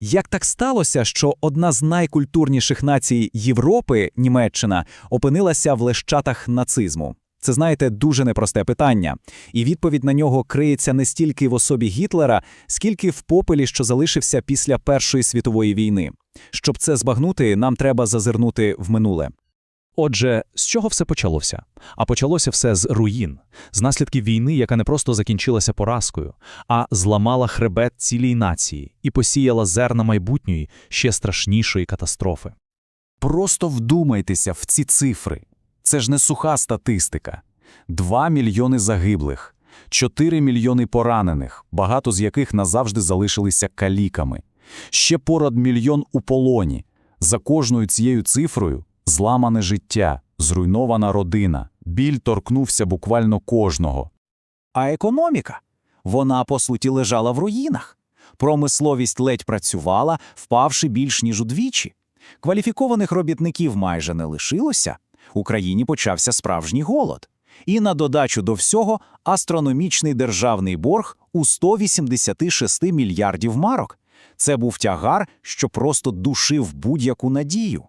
Як так сталося, що одна з найкультурніших націй Європи, Німеччина, опинилася в лещатах нацизму? Це, знаєте, дуже непросте питання, і відповідь на нього криється не стільки в особі Гітлера, скільки в попелі, що залишився після Першої світової війни. Щоб це збагнути, нам треба зазирнути в минуле. Отже, з чого все почалося? А почалося все з руїн, з наслідків війни, яка не просто закінчилася поразкою, а зламала хребет цілій нації і посіяла зерна майбутньої ще страшнішої катастрофи. Просто вдумайтеся в ці цифри. Це ж не суха статистика. 2 мільйони загиблих, 4 мільйони поранених, багато з яких назавжди залишилися каліками. Ще понад мільйон у полоні. За кожною цією цифрою зламане життя, зруйнована родина. Біль торкнувся буквально кожного. А економіка? Вона, по суті, лежала в руїнах. Промисловість ледь працювала, впавши більш ніж удвічі. Кваліфікованих робітників майже не лишилося. Україні почався справжній голод. І на додачу до всього астрономічний державний борг у 186 мільярдів марок. Це був тягар, що просто душив будь-яку надію.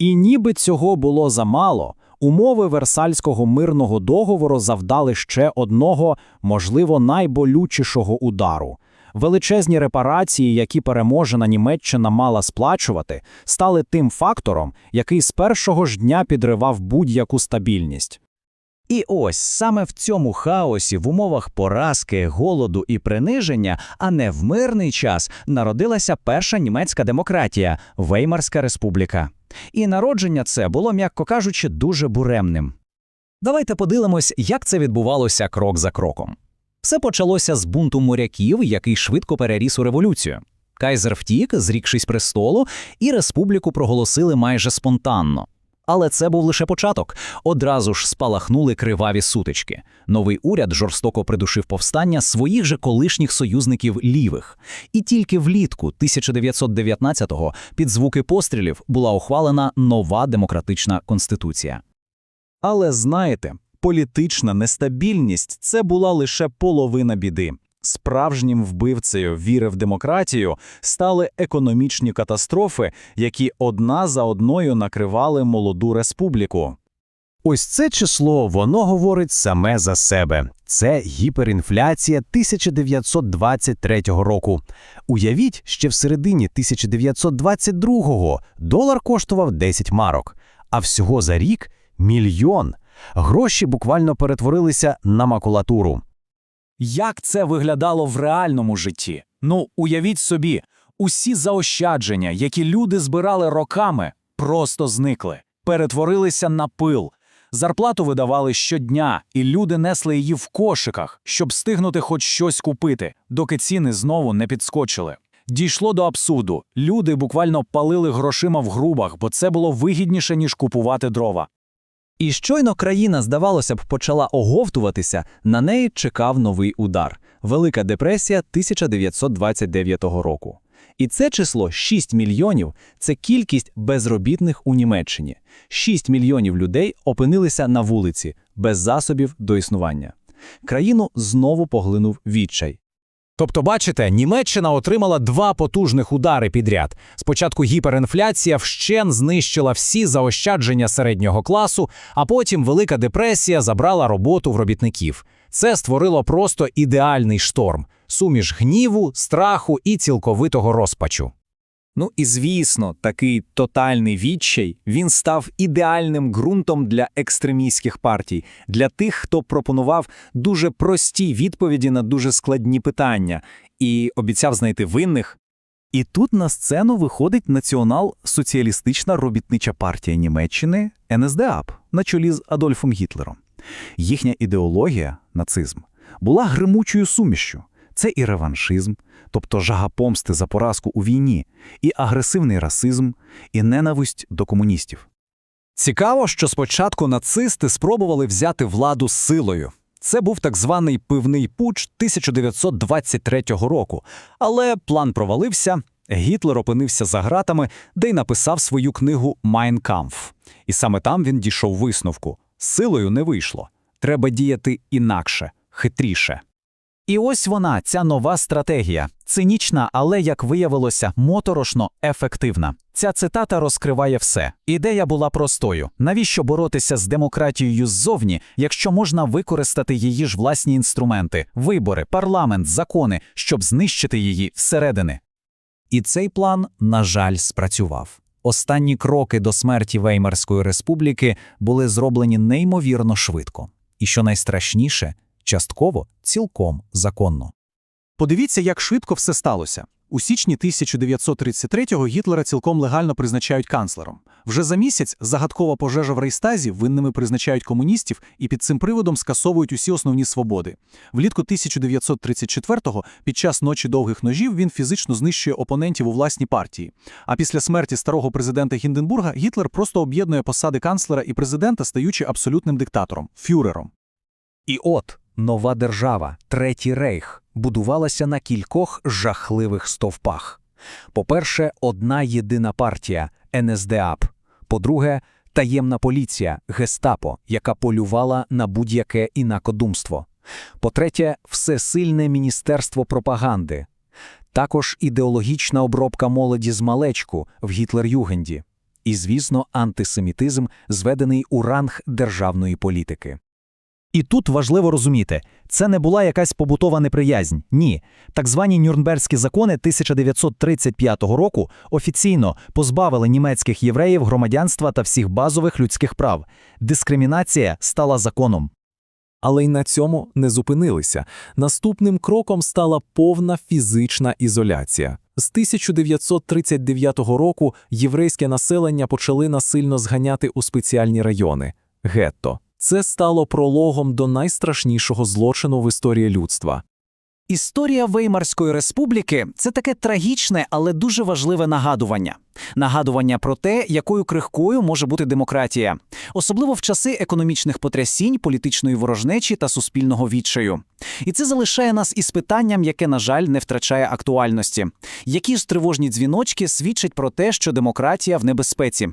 І ніби цього було замало, умови Версальського мирного договору завдали ще одного, можливо, найболючішого удару. Величезні репарації, які переможена Німеччина мала сплачувати, стали тим фактором, який з першого ж дня підривав будь-яку стабільність. І ось саме в цьому хаосі, в умовах поразки, голоду і приниження, а не в мирний час, народилася перша німецька демократія Веймарська республіка. І народження це було, м'яко кажучи, дуже буремним. Давайте подивимось, як це відбувалося крок за кроком. Все почалося з бунту моряків, який швидко переріс у революцію. Кайзер втік, зрікшись престолу, і республіку проголосили майже спонтанно. Але це був лише початок. Одразу ж спалахнули криваві сутички. Новий уряд жорстоко придушив повстання своїх же колишніх союзників лівих. І тільки влітку 1919-го під звуки пострілів була ухвалена нова демократична конституція. Але знаєте, політична нестабільність це була лише половина біди. Справжнім вбивцею віри в демократію стали економічні катастрофи, які одна за одною накривали молоду республіку. Ось це число воно говорить саме за себе. Це гіперінфляція 1923 року. Уявіть, ще в середині 1922-го долар коштував 10 марок, а всього за рік мільйон. Гроші буквально перетворилися на макулатуру. Як це виглядало в реальному житті? Ну, уявіть собі, усі заощадження, які люди збирали роками, просто зникли, перетворилися на пил. Зарплату видавали щодня, і люди несли її в кошиках, щоб встигнути хоч щось купити, доки ціни знову не підскочили. Дійшло до абсурду. Люди буквально палили грошима в грубах, бо це було вигідніше, ніж купувати дрова. І щойно країна, здавалося б, почала оговтуватися, на неї чекав новий удар – Велика депресія 1929 року. І це число 6 мільйонів – це кількість безробітних у Німеччині. 6 мільйонів людей опинилися на вулиці, без засобів до існування. Країну знову поглинув відчай. Тобто, бачите, Німеччина отримала два потужних удари підряд. Спочатку гіперінфляція вщен знищила всі заощадження середнього класу, а потім Велика депресія забрала роботу в робітників. Це створило просто ідеальний шторм суміш гніву, страху і цілковитого розпачу. Ну і звісно, такий тотальний відчай він став ідеальним ґрунтом для екстремістських партій, для тих, хто пропонував дуже прості відповіді на дуже складні питання і обіцяв знайти винних. І тут на сцену виходить Націонал-соціалістична робітнича партія Німеччини НСДАП на чолі з Адольфом Гітлером. Їхня ідеологія, нацизм, була гримучою сумішю. Це і реваншизм, тобто жага помсти за поразку у війні, і агресивний расизм, і ненависть до комуністів. Цікаво, що спочатку нацисти спробували взяти владу силою. Це був так званий пивний пуч 1923 року, але план провалився. Гітлер опинився за ґратами, де й написав свою книгу «Mein Kampf». І саме там він дійшов висновку: силою не вийшло. Треба діяти інакше, хитріше. І ось вона, ця нова стратегія. Цинічна, але, як виявилося, моторошно ефективна. Ця цитата розкриває все. Ідея була простою: навіщо боротися з демократією ззовні, якщо можна використати її ж власні інструменти, вибори, парламент, закони, щоб знищити її всередини. І цей план, на жаль, спрацював. Останні кроки до смерті Веймарської республіки були зроблені неймовірно швидко. І що найстрашніше, частково цілком законно. Подивіться, як швидко все сталося. У січні 1933-го Гітлера цілком легально призначають канцлером. Вже за місяць загадкова пожежа в Рейстазі винними призначають комуністів і під цим приводом скасовують усі основні свободи. Влітку 1934-го, під час ночі довгих ножів, він фізично знищує опонентів у власній партії. А після смерті старого президента Гінденбурга Гітлер просто об'єднує посади канцлера і президента, стаючи абсолютним диктатором фюрером. І от нова держава, Третій рейх, будувалася на кількох жахливих стовпах. По-перше, одна єдина партія НСДАП. По-друге, таємна поліція Гестапо, яка полювала на будь-яке інакодумство. По-третє, всесильне міністерство пропаганди. Також ідеологічна обробка молоді з малечку в Гітлер-Югенді. І, звісно, антисемітизм, зведений у ранг державної політики. І тут важливо розуміти, це не була якась побутова неприязнь. Ні. Так звані Нюрнберзькі закони 1935 року офіційно позбавили німецьких євреїв громадянства та всіх базових людських прав. Дискримінація стала законом. Але й на цьому не зупинилися. Наступним кроком стала повна фізична ізоляція. З 1939 року єврейське населення почали насильно зганяти у спеціальні райони – гетто. Це стало прологом до найстрашнішого злочину в історії людства. Історія Веймарської республіки це таке трагічне, але дуже важливе нагадування. Нагадування про те, якою крихкою може бути демократія, особливо в часи економічних потрясінь, політичної ворожнечі та суспільного відчаю. І це залишає нас із питанням, яке, на жаль, не втрачає актуальності. Які ж тривожні дзвіночки свідчать про те, що демократія в небезпеці?